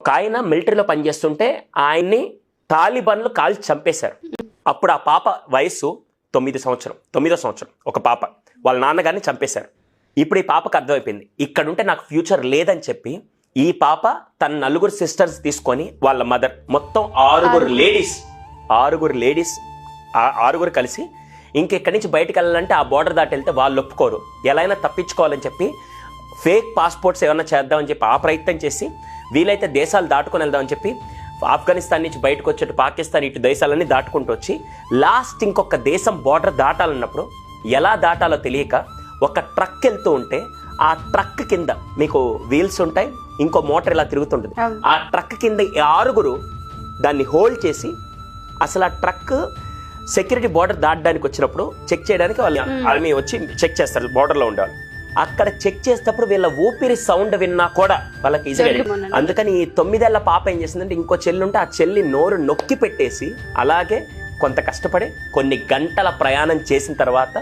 ఒక ఆయన మిలిటరీలో పనిచేస్తుంటే ఆయన్ని తాలిబాన్లు కాల్చి చంపేశారు. అప్పుడు ఆ పాప వయస్సు తొమ్మిది సంవత్సరం తొమ్మిదో సంవత్సరం ఒక పాప. వాళ్ళ నాన్నగారిని చంపేశారు. ఇప్పుడు ఈ పాపకు అర్థమైపోయింది ఇక్కడుంటే నాకు ఫ్యూచర్ లేదని చెప్పి ఈ పాప తన నలుగురు సిస్టర్స్ తీసుకొని వాళ్ళ మదర్ మొత్తం ఆరుగురు లేడీస్ ఆరుగురు లేడీస్ ఆరుగురు కలిసి ఇంకెక్కడి నుంచి బయటకు వెళ్ళాలంటే ఆ బార్డర్ దాటి వెళ్తే వాళ్ళు ఒప్పుకోరు. ఎలా అయినా తప్పించుకోవాలని చెప్పి ఫేక్ పాస్పోర్ట్స్ ఏమైనా చేద్దామని చెప్పి ఆ ప్రయత్నం చేసి వీలైతే దేశాలు దాటుకొని వెళ్దామని చెప్పి ఆఫ్ఘనిస్తాన్ నుంచి బయటకు వచ్చేట్టు పాకిస్తాన్ ఇటు దేశాలన్నీ దాటుకుంటూ వచ్చి లాస్ట్ ఇంకొక దేశం బార్డర్ దాటాలన్నప్పుడు ఎలా దాటాలో తెలియక ఒక ట్రక్ వెళ్తూ ఉంటే ఆ ట్రక్ కింద మీకు వీల్స్ ఉంటాయి ఇంకో మోటార్ ఇలా తిరుగుతుంటుంది. ఆ ట్రక్ కింద ఆరుగురు దాన్ని హోల్డ్ చేసి అసలు ఆ ట్రక్ సెక్యూరిటీ బార్డర్ దాటడానికి వచ్చినప్పుడు చెక్ చేయడానికి వాళ్ళు ఆర్మీ వచ్చి చెక్ చేస్తారు border లో ఉండేవాళ్ళు. అక్కడ చెక్ చేసేటప్పుడు వీళ్ళ ఊపిరి సౌండ్ విన్నా కూడా వాళ్ళకి ఈజీగా. అందుకని ఈ తొమ్మిదేళ్ళ పాప ఏం చేసిందంటే ఇంకో చెల్లి ఉంటే ఆ చెల్లి నోరు నొక్కి పెట్టేసి అలాగే కొంత కష్టపడి కొన్ని గంటల ప్రయాణం చేసిన తర్వాత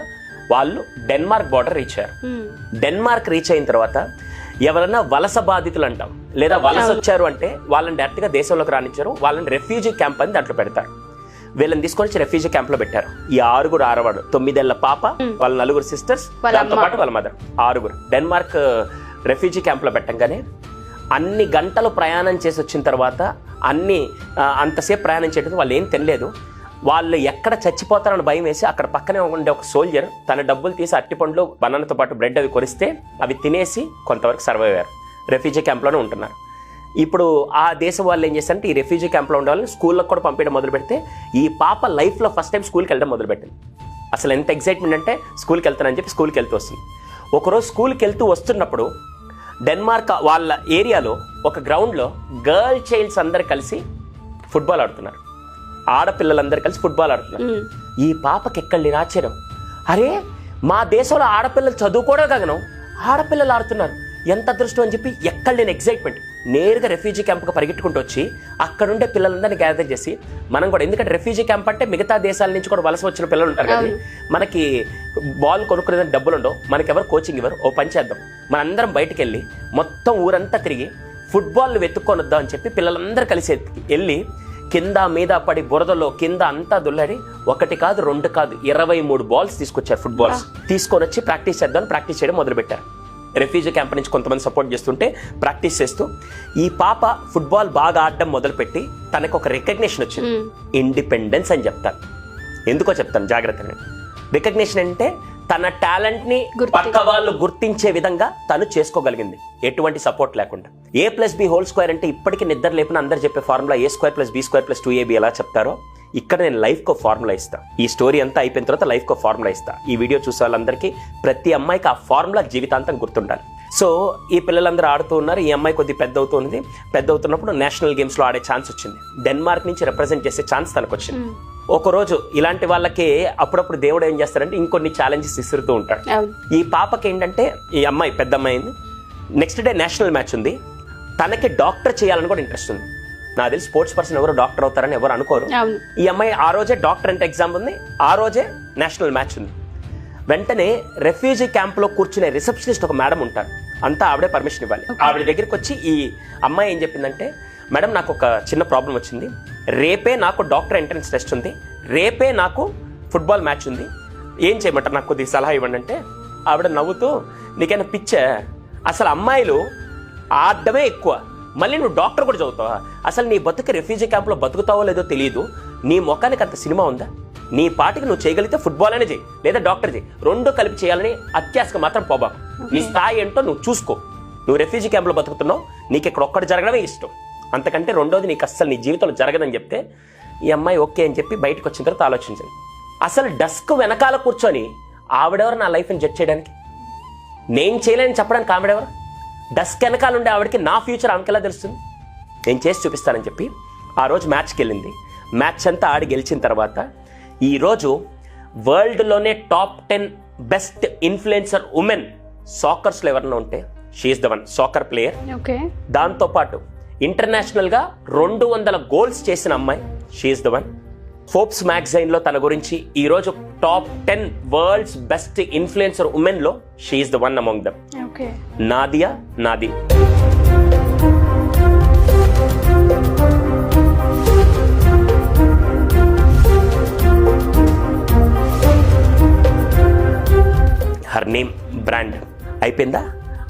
వాళ్ళు డెన్మార్క్ బార్డర్ రీచ్ అయ్యారు. డెన్మార్క్ రీచ్ అయిన తర్వాత ఎవరైనా వలస బాధితులు అంటాం లేదా వలస వచ్చారు అంటే వాళ్ళని డైరెక్ట్గా దేశంలోకి రానిచ్చారు వాళ్ళని రెఫ్యూజీ క్యాంప్ అని దాంట్లో పెడతారు వీళ్ళని తీసుకొని రెఫ్యూజీ క్యాంప్లో పెట్టారు. ఈ ఆరుగురు ఆరవాడు తొమ్మిదేళ్ళ పాప వాళ్ళ నలుగురు సిస్టర్స్ దాంతో. పాటు వాళ్ళ మదర్ ఆరుగురు. డెన్మార్క్ రెఫ్యూజీ క్యాంప్లో పెట్టంగానే అన్ని గంటలు ప్రయాణం చేసి వచ్చిన తర్వాత అన్ని అంతసేపు ప్రయాణం చేయడం వాళ్ళు ఏం తినలేదు. వాళ్ళు ఎక్కడ చచ్చిపోతారని భయం వేసి అక్కడ పక్కనే ఉండే ఒక సోల్జర్ తన డబ్బులు తీసి అట్టిపండ్లు బనానాతో పాటు బ్రెడ్ అవి కొరిస్తే అవి తినేసి కొంతవరకు సర్వైవ్ అయ్యారు. రెఫ్యూజీ క్యాంప్లోనే ఉంటున్నారు. ఇప్పుడు ఆ దేశం వాళ్ళు ఏం చేస్తారంటే ఈ రెఫ్యూజీ క్యాంప్లో ఉండే వాళ్ళని స్కూళ్ళకి కూడా పంపించడం మొదలు పెడితే ఈ పాప లైఫ్లో ఫస్ట్ టైం స్కూల్కి వెళ్ళడం మొదలుపెట్టింది అసలు ఎంత ఎక్సైట్మెంట్ అంటే స్కూల్కి వెళ్తానని చెప్పి స్కూల్కి వెళ్తూ వస్తుంది. ఒకరోజు స్కూల్కి వెళ్తూ వస్తున్నప్పుడు డెన్మార్క్ వాళ్ళ ఏరియాలో ఒక గ్రౌండ్లో గర్ల్ చైల్డ్స్ అందరు కలిసి ఫుట్బాల్ ఆడుతున్నారు. ఆడపిల్లలందరూ కలిసి ఫుట్బాల్ ఆడుతున్నారు. ఈ పాపకి ఎక్కడి ఆశ్చర్యం. అరే మా దేశంలో ఆడపిల్లలు చదువుకోవడం గగనం ఆడపిల్లలు ఆడుతున్నారు. ఎంత అదృష్టం అని చెప్పి ఎక్కడ నేను ఎగ్జైట్మెంట్ నేరుగా రెఫ్యూజీ క్యాంప్కి పరిగెట్టుకుంటూ వచ్చి అక్కడుండే పిల్లలందరినీ గ్యాదర్ చేసి మనం కూడా ఎందుకంటే రెఫ్యూజీ క్యాంప్ అంటే మిగతా దేశాల నుంచి కూడా వలస వచ్చిన పిల్లలు ఉంటారు కదా మనకి బాల్ కొనుక్కునే డబ్బులు ఉండవు. మనకి ఎవరు కోచింగ్ ఇవ్వరు. ఓ పని చేద్దాం. మనందరం బయటికి వెళ్ళి మొత్తం ఊరంతా తిరిగి ఫుట్బాల్ వెతుక్కొని వద్దాం అని చెప్పి పిల్లలందరూ కలిసి వెళ్ళి కింద మీద పడి బురదలో కింద అంతా దుల్లాడి ఒకటి కాదు రెండు కాదు ఇరవై మూడు బాల్స్ తీసుకొచ్చారు ఫుట్బాల్స్ తీసుకొని వచ్చి ప్రాక్టీస్ చేద్దాం ప్రాక్టీస్ చేయడం మొదలుపెట్టారు. రెఫ్యూజీ క్యాంప్ నుంచి కొంతమంది సపోర్ట్ చేస్తుంటే ప్రాక్టీస్ చేస్తూ ఈ పాప ఫుట్బాల్ బాగా ఆడడం మొదలుపెట్టి తనకు ఒక రికగ్నిషన్ వచ్చింది. ఇండిపెండెన్స్ అని చెప్తాను ఎందుకో చెప్తాను జాగ్రత్తగా. రికగ్నిషన్ అంటే తన టాలెంట్ని గుర్తి- పక్క వాళ్ళు గుర్తించే విధంగా తను చేసుకోగలిగింది. ఎటువంటి సపోర్ట్ లేకుండా. A plus B whole square అంటే ఇప్పటికీ నిద్ర లేపిన అందరు చెప్పే formula A square plus B square plus two AB ఎలా చెప్తారో ఇక్కడ నేను లైఫ్ కో ఫార్ములా ఇస్తా. ఈ స్టోరీ అంతా అయిపోయిన తర్వాత లైఫ్ కో ఫార్ములా ఇస్తా. ఈ వీడియో చూసే వాళ్ళందరికీ ప్రతి అమ్మాయికి ఆ ఫార్ములా జీవితాంతం గుర్తుండాలి. సో ఈ పిల్లలందరూ ఆడుతూ ఉన్నారు. ఈ అమ్మాయి కొద్ది పెద్ద అవుతుంది పెద్ద అవుతున్నప్పుడు నేషనల్ గేమ్స్లో ఆడే ఛాన్స్ వచ్చింది. డెన్మార్క్ నుంచి రిప్రజెంట్ చేసే ఛాన్స్ తనకు వచ్చింది ఒక రోజు ఇలాంటి వాళ్ళకి అప్పుడప్పుడు దేవుడు ఏం చేస్తారంటే ఇంకొన్ని ఛాలెంజెస్ ఇస్తుతూ ఉంటాడు. ఈ పాపకి ఏంటంటే ఈ అమ్మాయి పెద్ద అమ్మాయి నెక్స్ట్ డే నేషనల్ మ్యాచ్ ఉంది. తనకి డాక్టర్ చేయాలని కూడా ఇంట్రెస్ట్ ఉంది. నాకు తెలిసి స్పోర్ట్స్ పర్సన్ ఎవరు డాక్టర్ అవుతారని ఎవరు అనుకోరు. ఈ అమ్మాయి ఆ రోజే డాక్టర్ అంటే ఎగ్జామ్ ఉంది ఆ రోజే నేషనల్ మ్యాచ్ ఉంది. వెంటనే రెఫ్యూజీ క్యాంప్లో కూర్చునే రిసెప్షనిస్ట్ ఒక మేడం ఉంటారు. అంతా ఆవిడే పర్మిషన్ ఇవ్వాలి. ఆవిడ దగ్గరికి వచ్చి ఈ అమ్మాయి ఏం చెప్పిందంటే మేడం నాకు ఒక చిన్న ప్రాబ్లం వచ్చింది. రేపే నాకు డాక్టర్ ఎంట్రన్స్ టెస్ట్ ఉంది. రేపే నాకు ఫుట్బాల్ మ్యాచ్ ఉంది. ఏం చేయమంటారు? నాకు కొద్దిగా సలహా ఇవ్వండి అంటే ఆవిడ నవ్వుతూ నీకైనా పిచ్చా? అసలు అమ్మాయిలు ఆడడమే ఎక్కువ. మళ్ళీ నువ్వు డాక్టర్ కూడా చదువుతావా? అసలు నీ బతుకు రెఫ్యూజీ క్యాంప్లో బతుకుతావో లేదో తెలియదు నీ ముఖానికి అంత సినిమా ఉందా? నీ పాటికి నువ్వు చేయగలిగితే ఫుట్బాల్ అనే చేయి లేదా డాక్టర్ చేయి. రెండు కలిపి చేయాలని అత్యాశకు మాత్రం పోబా నీ స్థాయి ఏంటో నువ్వు చూసుకో. నువ్వు రెఫ్యూజీ క్యాంప్లో బతుకుతున్నావు నీకు ఇక్కడ ఒక్కటి జరగడమే ఇష్టం. అంతకంటే రెండోది నీకు అస్సలు నీ జీవితంలో జరగదని చెప్తే ఈ అమ్మాయి ఓకే అని చెప్పి బయటకు వచ్చిన తర్వాత ఆలోచించండి. అసలు డస్క్ వెనకాల కూర్చొని ఆవిడెవరు నా లైఫ్ని జడ్జ్ చేయడానికి? నేను చేయలేని చెప్పడానికి ఆవిడెవరు? డస్క్ వెనకాల ఉండే ఆవిడకి నా ఫ్యూచర్ ఆమెకి ఎలా తెలుస్తుంది? నేను చేసి చూపిస్తానని చెప్పి ఆ రోజు మ్యాచ్కి వెళ్ళింది మ్యాచ్ అంతా ఆడి గెలిచిన తర్వాత ఈరోజు వరల్డ్లోనే top ten best influencer women సాకర్స్లో ఎవరన్నా ఉంటే she is the one soccer player. Okay. దాంతోపాటు ఇంటర్నేషనల్గా రెండు వందల గోల్స్ చేసిన అమ్మాయి she is the one. Forbes మ్యాగజైన్లో తన గురించి ఈరోజు top ten world's best influencer ఉమెన్లో she is the one among them. Nadia నాది. అయిపోయిందా?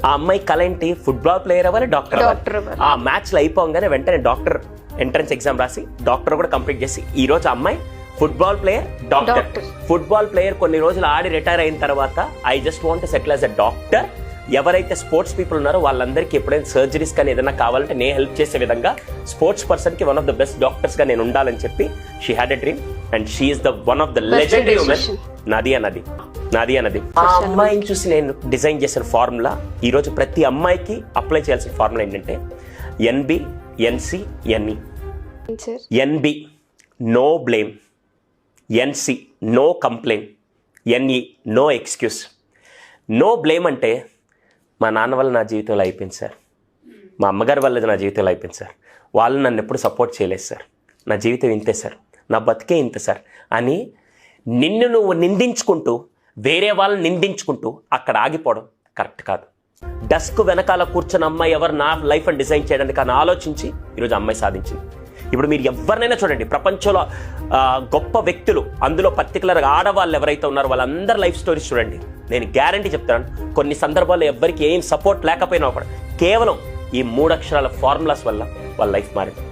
ఆ అమ్మాయి కళ ఏంటి ఫుట్బాల్ ప్లేయర్ అవ్వాలి. డాక్టర్ అవ్వాలి. ఆ మ్యాచ్లో అయిపోగానే వెంటనే డాక్టర్ ఎంట్రన్స్ ఎగ్జామ్ రాసి డాక్టర్ కూడా కంప్లీట్ చేసి ఈ రోజు అమ్మాయి football player doctor. Football player కొన్ని రోజులు ఆడి రిటైర్ అయిన తర్వాత I just want settle as a doctor ఎవరైతే స్పోర్ట్స్ పీపుల్ ఉన్నారో వాళ్ళందరికీ ఎప్పుడైనా సర్జరీస్ కానీ ఏదైనా కావాలంటే నేను హెల్ప్ చేసే విధంగా స్పోర్ట్స్ పర్సన్కి వన్ ఆఫ్ ద బెస్ట్ డాక్టర్స్గా నేను ఉండాలని చెప్పి she had a dream and she is the one of the legendary women. నది అన్నది. నది అన్నది. ఆ అమ్మాయిని చూసి నేను డిజైన్ చేసిన ఫార్ములా ఈ రోజు ప్రతి అమ్మాయికి అప్లై చేయాల్సిన ఫార్ములా ఏంటంటే NB NC NE sir NB no blame. NC no complaint NE no excuse no blame అంటే మా నాన్న వల్ల నా జీవితంలో అయిపోయింది సార్. మా అమ్మగారి వల్ల నా జీవితంలో అయిపోయింది సార్. వాళ్ళు నన్ను ఎప్పుడు సపోర్ట్ చేయలేదు సార్. నా జీవితం ఇంతే సార్. నా బతికే ఇంత సార్. అని నిన్ను నువ్వు నిందించుకుంటూ వేరే వాళ్ళని నిందించుకుంటూ అక్కడ ఆగిపోవడం కరెక్ట్ కాదు. డస్క్ వెనకాల కూర్చున్న అమ్మాయి ఎవరు నా లైఫ్ అని డిజైన్ చేయడానికి అని ఆలోచించి ఈరోజు అమ్మాయి సాధించింది. ఇప్పుడు మీరు ఎవరినైనా చూడండి ప్రపంచంలో గొప్ప వ్యక్తులు అందులో పర్టికులర్గా ఆడవాళ్ళు ఎవరైతే ఉన్నారో వాళ్ళందరి లైఫ్ స్టోరీస్ చూడండి. నేను గ్యారంటీ చెప్తాను కొన్ని సందర్భాల్లో ఎవరికి ఏం సపోర్ట్ లేకపోయినా కూడా కేవలం ఈ మూడు అక్షరాల ఫార్ములాస్ వల్ల వాళ్ళ లైఫ్ మారింది.